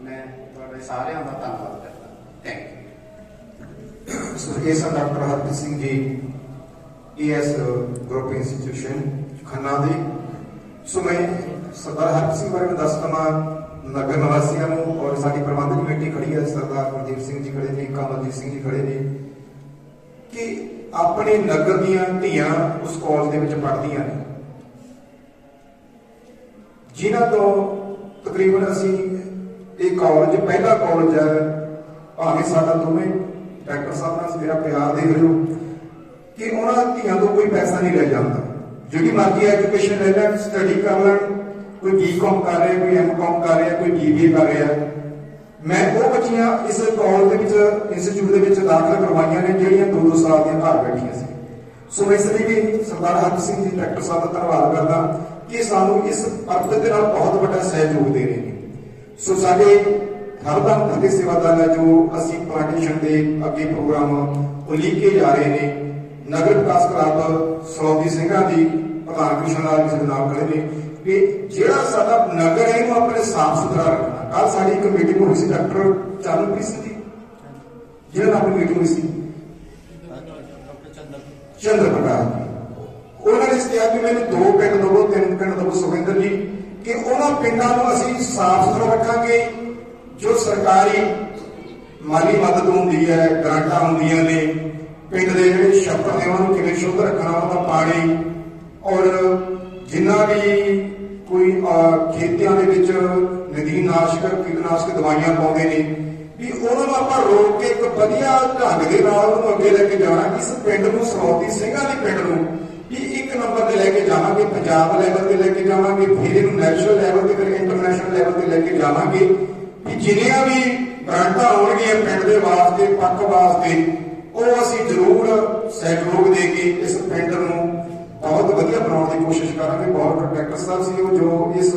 ਮੈਂ ਤੁਹਾਡੇ ਸਾਰਿਆਂ ਦਾ ਧੰਨਵਾਦ ਕਰਦਾ। ਥੈਂਕ ਯੂ ਸੋ ਇਹ ਸਨ doctor Harpreet Singh ji as group institution, Khanna ਦੇ। ਸੋ ਮੈਂ ਸਰਦਾਰ ਹਰਪ੍ਰੀਤ ਸਿੰਘ ਬਾਰੇ ਮੈਂ ਦੱਸ ਦਵਾਂ, ਨਗਰ ਨਿਵਾਸੀਆਂ ਨੂੰ ਔਰ ਸਾਡੀ ਪ੍ਰਬੰਧਕ ਕਮੇਟੀ ਖੜੀ ਹੈ, ਸਰਦਾਰ ਗੁਰਦੀਪ ਸਿੰਘ ਜੀ ਖੜੇ ਨੇ, ਕਮਲਜੀਤ ਸਿੰਘ ਜੀ ਖੜੇ ਨੇ, ਕਿ ਆਪਣੇ ਨਗਰ ਦੀਆਂ ਧੀਆਂ ਉਸ ਕਾਲਜ ਦੇ ਵਿੱਚ ਪੜ੍ਹਦੀਆਂ ਨੇ। ਜਿਨ੍ਹਾਂ ਤੋਂ ਤਕਰੀਬਨ ਅਸੀਂ ਇਹ ਕਾਲਜ, ਪਹਿਲਾ ਕਾਲਜ ਹੈ, ਭਾਵੇਂ ਸਾਡਾ ਦੋਵੇਂ ਡਾਕਟਰ ਸਾਹਿਬ ਨਾਲ ਮੇਰਾ ਪਿਆਰ ਦੇਖ ਰਹੇ ਕਿ ਉਹਨਾਂ ਧੀਆਂ ਤੋਂ ਕੋਈ ਪੈਸਾ ਨਹੀਂ ਲੈ ਜਾਂਦਾ। ਜਿਹੜੀ ਮਰਜ਼ੀ ਐਜੂਕੇਸ਼ਨ ਲੈ ਲੈਣ ਸਟੱਡੀ ਕਰ ਲੈਣ, ਕੋਈ ਬੀਕਾਮ ਕਰ ਰਿਹਾ, ਕੋਈ ਐਮਕਾਮ ਕਰ ਰਿਹਾ, ਕੋਈ ਬੀਬੀਏ ਕਰ ਰਿਹਾ। ਮੈਂ ਉਹ ਬੱਚੀਆਂ ਇਸ ਕਾਲਜ ਦੇ ਵਿੱਚ ਇੰਸਟੀਚਿਊਟ ਦੇ ਵਿੱਚ ਦਾਖਲ ਕਰਵਾਈਆਂ ਨੇ, ਜਿਹੜੀਆਂ 2-2 ਸਾਲ ਦੀਆਂ ਘਰ ਬੈਠੀਆਂ ਸੀ। ਸੋ ਇਸ ਲਈ ਵੀ ਸਰਦਾਰ ਹਰਪ੍ਰੀਤ ਸਿੰਘ ਜੀ, ਡਾਕਟਰ ਸਾਹਿਬ ਦਾ ਧੰਨਵਾਦ ਕਰਦਾ ਕਿ ਸਾਨੂੰ ਇਸ ਅਰਥ ਦੇ ਨਾਲ ਬਹੁਤ ਵੱਡਾ ਸਹਿਯੋਗ ਦੇ ਰਹੇ ਨੇ। ਸੋ ਸਾਡੇ ਹਰਦਮ ਧਰਤੀ ਸੇਵਾਦਾਰ ਜੋ ਅਸੀਂ ਪਲਾਂਟੇਸ਼ਨ ਦੇ ਅੱਗੇ ਪ੍ਰੋਗਰਾਮ ਉਲੀਕੇ ਜਾ ਰਹੇ ਨੇ, ਨਗਰ ਵਿਕਾਸ ਕਲੱਬ ਸੌਦੀ ਸਿੰਘਾਂ ਦੀ ਪ੍ਰਧਾਨ ਕ੍ਰਿਸ਼ਨ ਲਾਲ ਜੀ ਨਾਲ ਖੜੇ ਨੇ ਕਿ ਜਿਹੜਾ ਸਾਡਾ ਨਗਰ ਹੈ ਇਹਨੂੰ ਆਪਣੇ ਸਾਫ਼ ਸੁਥਰਾ ਰੱਖਣਾ। ਕੱਲ ਸਾਡੀ ਇੱਕ ਮੀਟਿੰਗ ਹੋਈ ਸੀ ਡਾਕਟਰ ਚਾਰਨਪ੍ਰੀਤ ਸਿੰਘ ਜੀ ਜਿਹਨਾਂ ਨਾਲ ਆਪਣੀ ਮੀਟਿੰਗ ਹੋਈ ਸੀ। ਚੰਦਰ ਪ੍ਰਕਾਸ਼ ਜੀ ਉਹਨਾਂ ਨੇ ਕਿਹਾ ਕਿ ਮੈਨੂੰ ਦੋ ਪਿੰਡ ਦਵੋ ਤਿੰਨ ਪਿੰਡ ਦਵੋ ਸੁਖਿੰਦਰ ਜੀ ਕਿ ਉਹਨਾਂ ਪਿੰਡਾਂ ਨੂੰ ਅਸੀਂ ਸਾਫ਼ ਸੁਥਰਾ ਰੱਖਾਂਗੇ। ਜੋ ਸਰਕਾਰੀ ਮਾਲੀ ਮਦਦ ਹੁੰਦੀ ਹੈ ਗ੍ਰਾਂਟਾਂ ਹੁੰਦੀਆਂ ਨੇ ਪਿੰਡ ਦੇ ਜਿਹੜੇ ਛੱਪੜ ਨੇ ਉਹਨਾਂ ਨੂੰ ਕਿਵੇਂ ਸ਼ੁੱਧ ਰੱਖਣਾ ਉਹਨਾਂ ਪਾਣੀ ਔਰ ਜਿੰਨਾ ਵੀ ਕੋਈ ਅਹ, ਦੇ ਵਿੱਚ ਨਦੀਨਾਸ਼ਕ ਕੀਟਨਾਸ਼ਕ ਦਵਾਈਆਂ ਪਾਉਂਦੇ ਨੇ ਵੀ ਉਹਨਾਂ ਨੂੰ ਆਪਾਂ ਰੋਕ ਕੇ ਇੱਕ ਵਧੀਆ ਢੰਗ ਦੇ ਨਾਲ ਉਹਨੂੰ ਅੱਗੇ ਲੈ ਕੇ ਜਾਣਾ ਇਸ ਪਿੰਡ ਨੂੰ ਸਰੋਤੀ ਸਿੰਘਾਂ ਦੇ ਪਿੰਡ ਨੂੰ ਵੀ ਇੱਕ ਨੰਬਰ ਤੇ ਲੈ ਕੇ ਜਾਵਾਂਗੇ ਪੰਜਾਬ ਲੈਵਲ ਤੇ ਲੈ ਕੇ ਜਾਵਾਂਗੇ ਫਿਰ ਇਹਨੂੰ ਨੈਸ਼ਨਲ ਲੈਵਲ ਤੇ ਫਿਰ ਇੰਟਰਨੈਸ਼ਨਲ ਲੈਵਲ ਤੇ ਲੈ ਕੇ ਜਾਵਾਂਗੇ ਵੀ ਜਿੰਨੀਆਂ ਵੀ ਗ੍ਰਾਂਟਾਂ ਆਉਣਗੀਆਂ ਪਿੰਡ ਦੇ ਵਾਸਤੇ ਪੱਕ ਵਾਸਤੇ, ਉਹ ਅਸੀਂ ਜ਼ਰੂਰ ਸਹਿਯੋਗ ਦੇ ਕੇ ਇਸ ਪਿੰਡ ਨੂੰ ਬਹੁਤ ਵਧੀਆ ਬਣਾਉਣ ਦੀ ਕੋਸ਼ਿਸ਼ ਕਰਾਂਗੇ। ਬਹੁਤ ਡਾਕਟਰ ਸਾਹਿਬ ਸੀ ਉਹ, ਜੋ ਇਸ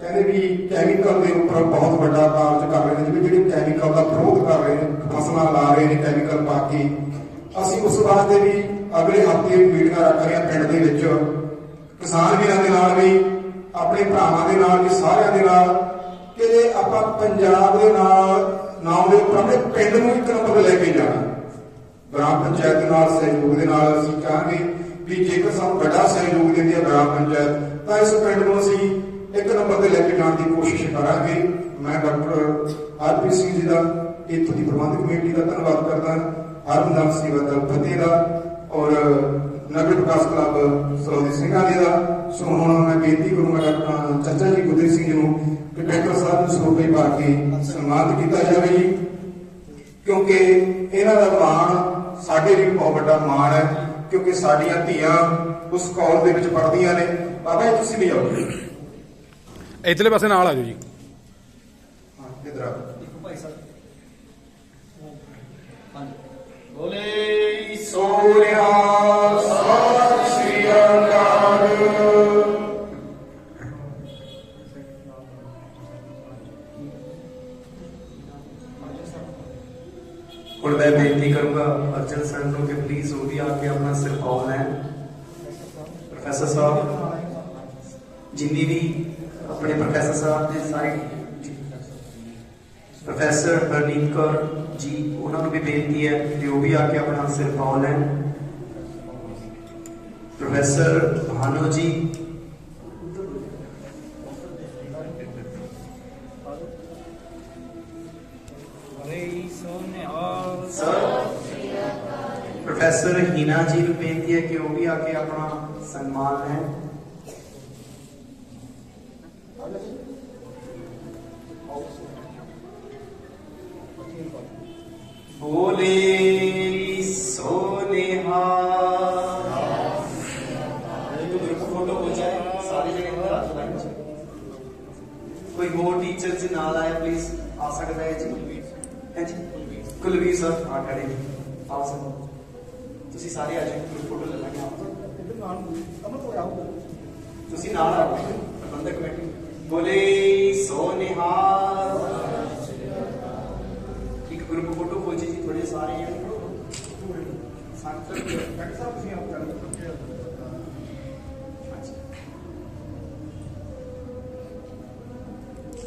ਕਹਿੰਦੇ ਵੀ ਕੈਮੀਕਲ ਦੇ ਉੱਪਰ ਬਹੁਤ ਵੱਡਾ ਕਾਰਜ ਕਰ ਰਹੇ ਨੇ, ਜਿਵੇਂ ਜਿਹੜੇ ਕੈਮੀਕਲ ਦਾ ਵਿਰੋਧ ਕਰ ਰਹੇ ਨੇ, ਫਸਲਾਂ ਲਾ ਰਹੇ ਨੇ ਕੈਮੀਕਲ ਪਾ ਕੇ। ਅਸੀਂ ਉਸ ਵਾਸਤੇ ਵੀ ਅਗਲੇ ਹਫ਼ਤੇ ਮੀਟਿੰਗਾਂ ਰੱਖ ਰਹੇ ਹਾਂ ਪਿੰਡ ਦੇ ਵਿੱਚ। ਕਿਸਾਨ ਵੀਰਾਂ ਦੇ ਨਾਲ ਵੀ, ਆਪਣੇ ਭਰਾਵਾਂ ਦੇ ਨਾਲ ਵੀ, ਸਾਰਿਆਂ ਦੇ ਨਾਲ ਕਿ ਜੇ ਆਪਾਂ ਪੰਜਾਬ ਦੇ ਨਾਲ, ਨਾਮ ਦੇ ਆਪਣੇ ਪਿੰਡ ਨੂੰ ਇੱਕ ਨੰਬਰ ਲੈ ਕੇ ਜਾਣਾ। ਗ੍ਰਾਮ ਪੰਚਾਇਤ ਦੇ ਨਾਲ, ਸਹਿਯੋਗ ਦੇ ਨਾਲ ਅਸੀਂ ਕਹਾਂਗੇ ਵੀ ਜੇਕਰ ਸਾਨੂੰ ਵੱਡਾ ਸਹਿਯੋਗ ਦਿੰਦੀ ਹੈ ਗ੍ਰਾਮ ਪੰਚਾਇਤ, ਤਾਂ ਇਸ ਪਿੰਡ ਨੂੰ ਅਸੀਂ ਇੱਕ ਨੰਬਰ ਤੇ ਲੈ ਕੇ ਜਾਣ ਦੀ ਕੋਸ਼ਿਸ਼ ਕਰਾਂਗੇ। ਮੈਂ ਡਾਕਟਰ ਹਰਪ੍ਰੀਤ ਸਿੰਘ ਜੀ ਦਾ, ਇੱਥੋਂ ਦੀ ਪ੍ਰਬੰਧਕ ਕਮੇਟੀ ਦਾ ਧੰਨਵਾਦ ਕਰਦਾ। ਹਰਮਦਾਨ ਸੇਵਾ ਦਲ ਫਤਿਹ ਦਾ ਔਰ ਨਗਰ ਵਿਕਾਸ ਕਲੱਬ ਸਰੋਦੀ ਸਿੰਘਾਂ ਜੀ ਦਾ। ਸੋ ਹੁਣ ਮੈਂ ਬੇਨਤੀ ਕਰੂੰਗਾ ਡਾਕਟਰ ਚਾਚਾ ਜੀ ਗੁਰਦੇਵ ਸਿੰਘ ਜੀ ਨੂੰ ਕਿ ਡਾਕਟਰ ਸਾਹਿਬ ਨੂੰ ਸਰੋਪੇ ਪਾ ਕੇ ਸਨਮਾਨਿਤ ਕੀਤਾ ਜਾਵੇ ਜੀ। ਕਿਉਂਕਿ ਇਹਨਾਂ ਦਾ ਮਾਣ ਸਾਡੇ ਲਈ ਬਹੁਤ ਵੱਡਾ ਮਾਣ ਹੈ ਕਿਉਂਕਿ ਸਾਡੀਆਂ ਧੀਆਂ ਉਸ ਕਾਲਜ ਦੇ ਵਿੱਚ ਪੜ੍ਹਦੀਆਂ ਨੇ। ਬਾਬਾ ਜੀ ਤੁਸੀਂ ਵੀ ਆਓ। ਇਧਰਲੇ ਪਾਸੇ ਨਾਲ ਆ ਜਾਓ ਜੀ। ਹਾਂ ਇਧਰ ਆਓ ਬੋਲੇ ਸੋਨਿਆ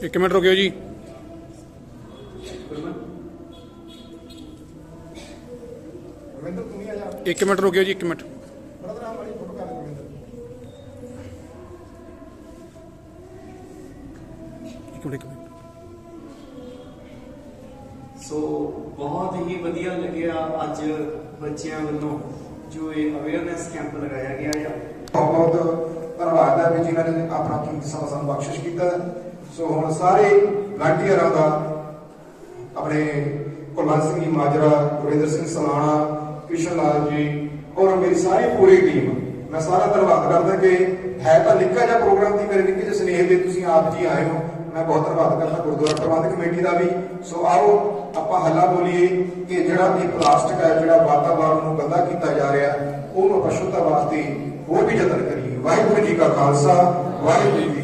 ਇੱਕ ਮਿੰਟ ਰੁਕਿਓ ਜੀ। ਰਵਿੰਦਰ ਤੂੰ ਵੀ ਆ ਜਾ ਇੱਕ ਮਿੰਟ। ਰੁਕਿਓ ਜੀ ਇੱਕ ਮਿੰਟ। ਇੱਕ ਸੋ ਬਹੁਤ ਹੀ ਵਧੀਆ ਲੱਗਿਆ ਅੱਜ ਬੱਚਿਆਂ ਵੱਲੋਂ ਜੋ ਇਹ ਅਵੇਅਰਨੈਸ ਕੈਂਪ ਲਗਾਇਆ ਗਿਆ ਬਹੁਤ ਬਹੁਤ ਧੰਨਵਾਦ ਹੈ ਵੀ ਜਿਨ੍ਹਾਂ ਨੇ ਆਪਣਾ ਕੀਮਤੀ ਸਮਾਂ ਸਾਨੂੰ ਬਖਸ਼ਿਸ਼ ਕੀਤਾ। ਸੋ ਹੁਣ ਸਾਰੇ ਵਲੰਟੀਅਰਾਂ ਦਾ ਆਪਣੇ ਕੁਲਵੰਤ ਸਿੰਘ ਜੀ, ਮਾਜਰਾ ਗੁਰਿੰਦਰ ਸਿੰਘ ਸਲਾਣਾ ਕਿਸ਼ਨ ਲਾਲ ਜੀ ਔਰ ਮੇਰੀ ਸਾਰੀ ਪੂਰੀ ਟੀਮ ਮੈਂ ਸਾਰਾ ਧੰਨਵਾਦ ਕਰਦਾ ਕਿ ਹੈ ਤਾਂ ਨਿੱਕਾ ਜਿਹਾ ਪ੍ਰੋਗਰਾਮ ਦੀ ਮੇਰੇ ਨਿੱਕੇ ਜਿਹੇ ਸਨੇਹ ਦੇ ਤੁਸੀਂ ਆਪ ਜੀ ਆਏ ਹੋ। ਮੈਂ ਬਹੁਤ ਧੰਨਵਾਦ ਕਰਦਾ ਗੁਰਦੁਆਰਾ ਪ੍ਰਬੰਧਕ ਕਮੇਟੀ ਦਾ ਵੀ। ਸੋ ਆਓ, ਆਪਾਂ ਹੱਲਾ ਬੋਲੀਏ ਕਿ ਜਿਹੜਾ ਇਹ ਪਲਾਸਟਿਕ ਹੈ, ਜਿਹੜਾ ਵਾਤਾਵਰਣ ਨੂੰ ਗੰਦਾ ਕੀਤਾ ਜਾ ਰਿਹਾ, ਉਹਨੂੰ ਆਪਾਂ ਵਾਸਤੇ ਹੋਰ ਵੀ ਯਤਨ ਕਰੀਏ। ਵਾਹਿਗੁਰੂ ਜੀ ਕਾ ਖਾਲਸਾ, ਵਾਹਿਗੁਰੂ ਜੀ